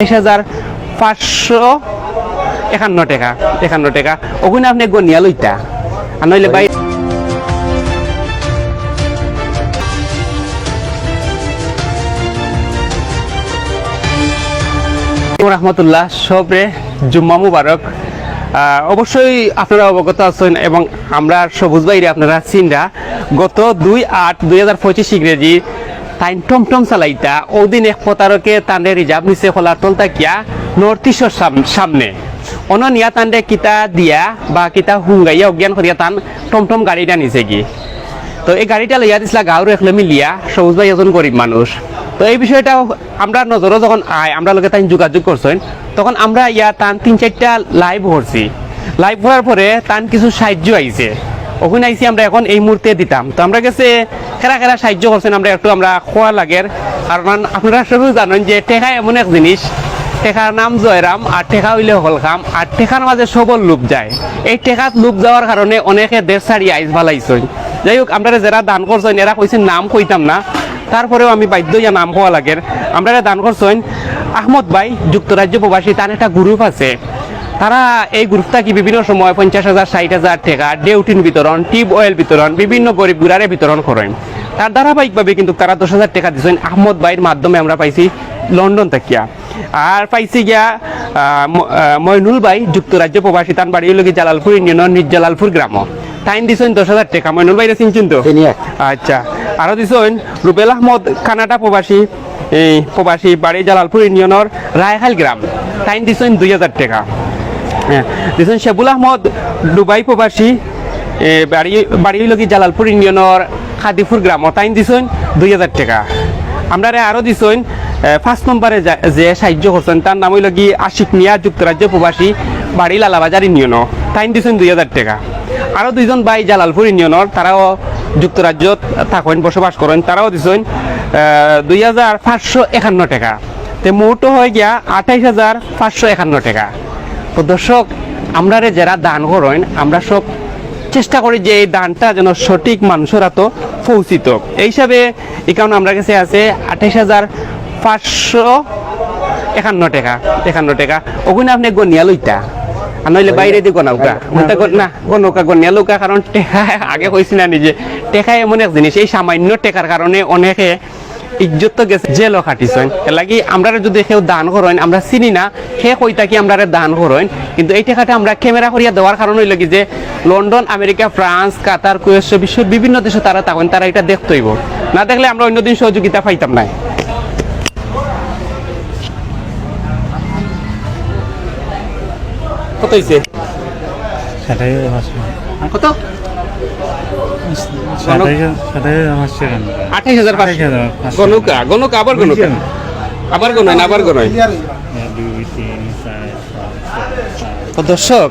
তেইশ হাজার পাঁচশো একান্ন টাকা একান্ন টাকা। ওখানে আপনি গনিয়া লইতা। আর নইলে বাই রহমতুল্লাহ, সবরে জুম্মা মুবারক। অবশ্যই আপনারা অবগত আছেন এবং আমরা সবুজ বাইরে আপনারা চিনরা। গত দুই আট দুই হাজার পঁচিশ ইংরেজি তাইন টমটম চালাইতা। ওদিন এক পতারকে তান্ডে রিজার্ভ নিচে খোলা টলতা কিয়া নর্থ ইস্টর সামনে। অন নিয়া তান্ডে কিতা দিয়া বা কিতা হুঙ্গাইয়া অজ্ঞান করিয়া তান টমটম গাড়িটা নিচে কি তো এই গাড়িটা লইয়া দিছিলা গাঁর একলে মিলিয়া সবুজ ভাই এজন গরিব মানুষ তো এই বিষয়টা আমরা নজরও যখন আয় আমরা লোকে তাই যোগাযোগ করছেন তখন আমরা ইয়া তান তিন চারটা লাইভ করছি লাইভ করার পরে তান কিছু সাহায্য আইছে ওখানে আমরা এখন এই মুহূর্তে দিতাম। তো আমরা গেছে, খেলা খেলা সাহায্য করছেন, আমরা একটু আমরা খোয়া লাগের কারণ আপনারা সবাই জানেন যে টেকা এমন এক জিনিস টেকার নাম জয়রাম আর টেকা হইলে হল খাম আর টেকার মাঝে সবল লোক যায়। এই টেকাত লোক যাওয়ার কারণে অনেকে দেশ ছাড়ি আইস ভালাইছই যাই হোক আমরা যারা দান করছেন, এরা কইছেন নাম কইতাম না। তারপরেও আমি বাধ্য ইয়া নাম হওয়া লাগে আমরা দান করছেন আহমদ ভাই, যুক্তরাজ্য প্রবাসী, তার একটা গ্রুপ আছে। তারা এই গ্রুপটা কি বিভিন্ন সময় পঞ্চাশ হাজার ষাট হাজার টাকা ডেউটিন বিতরণ টিউব অয়েল বিতরণ বিভিন্ন গরিব গুড়ারে বিতরণ করেন। তার ধারাবাহিকভাবে কিন্তু তারা দশ হাজার টাকা দিচ্ছেন আহমদ ভাইয়ের মাধ্যমে আমরা পাইছি লন্ডন থাকিয়া আর পাইছি গিয়া আহ, ম- আহ, মইনুল ভাই যুক্তরাজ্য প্রবাসী। তার বাড়ি হলো কি জালালপুর ইউনিয়নের নির্জালালপুর গ্রাম। টাইম দিছেন দশ হাজার টাকা। মইনুল ভাইরা চিনছেন তো? আচ্ছা। আরও দিছেন রুবেল আহমদ কানাডা প্রবাসী। এই প্রবাসী বাড়ি জালালপুর ইউনিয়নের রায়হাল গ্রাম। টাইম দিছেন দুই হাজার টাকা। হ্যাঁ। দিছেন শেবুল আহমদ, দুবাই প্রবাসী বাড়ি বাড়ি কি জালালপুর ইউনিয়নের খাদিপুর গ্রাম। টাইম দিছেন দুই হাজার টাকা। আমরা আরও দিছেন ফার্স্ট নম্বরে যে সাহায্য করছেন, তার নাম হইল কি আশিক মিয়া, যুক্তরাজ্য প্রবাসী, বাড়ি লালাবাজার ইউনিয়ন। টাইম দিছেন দুই হাজার টাকা। আরও দুইজন ভাই জালালপুর ইউনিয়নের, তারাও যুক্তরাজ্যত থাকেন, বসবাস করেন, তারাও দিছেন দুই হাজার পাঁচশো একান্ন টাকা। তে মোট হয়ে গিয়া আঠাইশ হাজার পাঁচশো একান্ন টাকা। তো দর্শক আমরা যারা দান করেন আমরা সব চেষ্টা করি যে এই দানটা যেন সঠিক মানুষের হাতো পৌঁছিত। এই হিসাবে এই কারণে আমরা কাছে আছে আঠাইশ হাজার পাঁচশো একান্ন টাকা একান্ন টাকা। ওখানে আপনি গনিয়া লইতা আর নইলে বাইরে দিয়ে গনাউকা ওটা না গনৌকা গনিয়া লৌকা কারণ টেকা আগে কইছি না নিজে টেকা এমন এক জিনিস এই সামান্য টেকার কারণে অনেকে ইজ্জত তো গেছে। জেলও খাটিছেন। লাগি আমরা যদি কেউ দান করেন আমরা চিনি না সে কইতা কি আমরা দান করেন। কিন্তু এই টাকাটা আমরা ক্যামেরা করিয়া দেওয়ার কারণ হইল কি যে London America France Qatar Kuwait বিশ্বের বিভিন্ন দেশে তারা থাকেন তারা এটা দেখতে হইব। না দেখলে আমরা অন্যদিন সহযোগিতা পাইতাম না। কত আমার কত? আঠাইশ হাজার পাঁচশো। 28,500 গনুকা গনুকা আবার গনুকা আবার গনয় আবার গনয় দুই তিন চার পাঁচ ছয় সাত তো দর্শক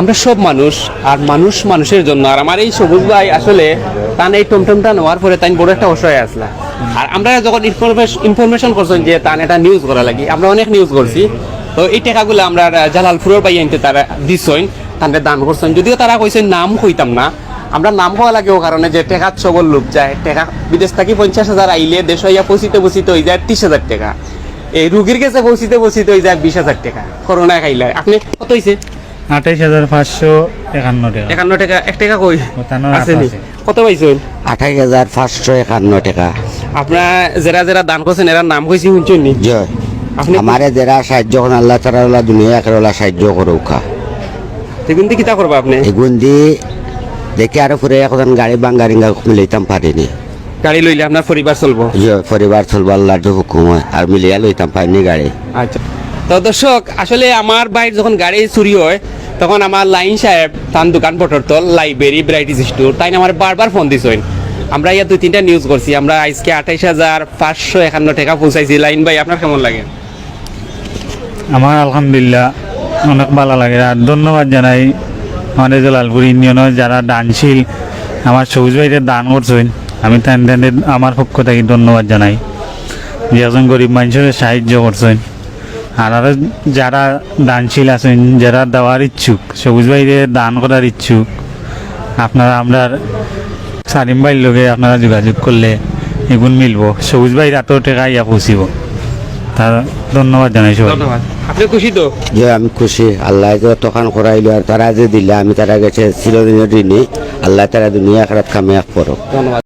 আমরা সব মানুষ আর মানুষ মানুষের জন্য। আর আমার এই সবুজ ভাই আসলে তান এই টমটমটা নেওয়ার পরে তাই বড় একটা অসহায় আসলা। আর আমরা যখন ইনফরমেশন করছেন যে তান এটা নিউজ করা লাগি আমরা অনেক নিউজ করছি। তো এই টাকাগুলো আমরা জালালপুরের পাই আনতে তারা দিছইন তানকে দান করছেন। যদিও তারা কইছেন নাম কইতাম না আমরা নাম হওয়া লাগে ও কারণে যে টেকাত সবল লোক যায় টেকা বিদেশ থাকি পঞ্চাশ হাজার আইলে দেশ হইয়া পৌঁছিতে পৌঁছিতে হয়ে যায় ত্রিশ হাজার টাকা। এই রুগীর কাছে পৌঁছিতে পৌঁছিতে হয়ে যায় বিশ হাজার টাকা। করোনা খাইলে আপনি কত হয়েছে আঠাইশ হাজার পাঁচশো একান্ন টাকা। একান্ন টাকা এক টাকা কই? ওখানে আছে নি? আছে। কত পাইছেন? আঠাইশ হাজার পাঁচশো একান্ন টাকা। আপনার যারা যারা দান করছেন এরা নাম কইছি শুনছেন নি? জয়। আপনি আমারে যারা সাহায্য করেন আল্লাহ তালা দুনিয়া একেরলা সাহায্য করুকা দেখুন দি কিতা করবা আপনি? এগুন দি দেখি আরও ফুরে এখন গাড়ি বাঙ্গারিঙ্গা মিলাইতাম পারিনি। গাড়ি লইলে আপনার পরিবার চলবো? পরিবার চলবো আল্লাহ হুকুম হয় আর মিলিয়া লইতাম পারিনি গাড়ি। আচ্ছা। তো দর্শক আসলে আমার বাইর যখন গাড়ি চুরি হয় তখন আমার লাইন সাহেব তান দোকান পটর তল লাইব্রেরি ভ্যারাইটিস স্টোর তাই আমার বারবার ফোন দিছেন আমরা ইয়া দুই তিনটা নিউজ করছি আমরা আজকে আঠাইশ হাজার পাঁচশো একান্ন টাকা পৌঁছাইছি। লাইন ভাই আপনার কেমন লাগে? আমার আলহামদুলিল্লাহ অনেক ভালো লাগে। আর ধন্যবাদ জানাই আমাদের যে লালপুর ইউনিয়নের যারা দানশীল, আমার সবুজ ভাইতে দান করছেন, আমি তাদের আমার পক্ষ থেকে ধন্যবাদ জানাই। যে একজন গরিব মানুষের সাহায্য করছেন। আর আরও যারা দানশীল আছেন, যারা দেওয়ার ইচ্ছুক, সবুজ ভাইতে দান করার ইচ্ছুক, আপনারা আমরা সারিম ভাইয়ের লোকে আপনারা যোগাযোগ করলে এগুন মিলব। সবুজ ভাই রাতেও টেকা ইয়া পৌঁছিব। তার ধন্যবাদ জানাই সবাই ধন্যবাদ। আপনি খুশি তো? যে আমি খুশি। আল্লাহ যে তখন করাইল আর তারা যে দিলে আমি তারা গেছে চিরদিনের ঋণী। আল্লাহ তারা দুনিয়া খারাপ কামিয়াব করো ধন্যবাদ।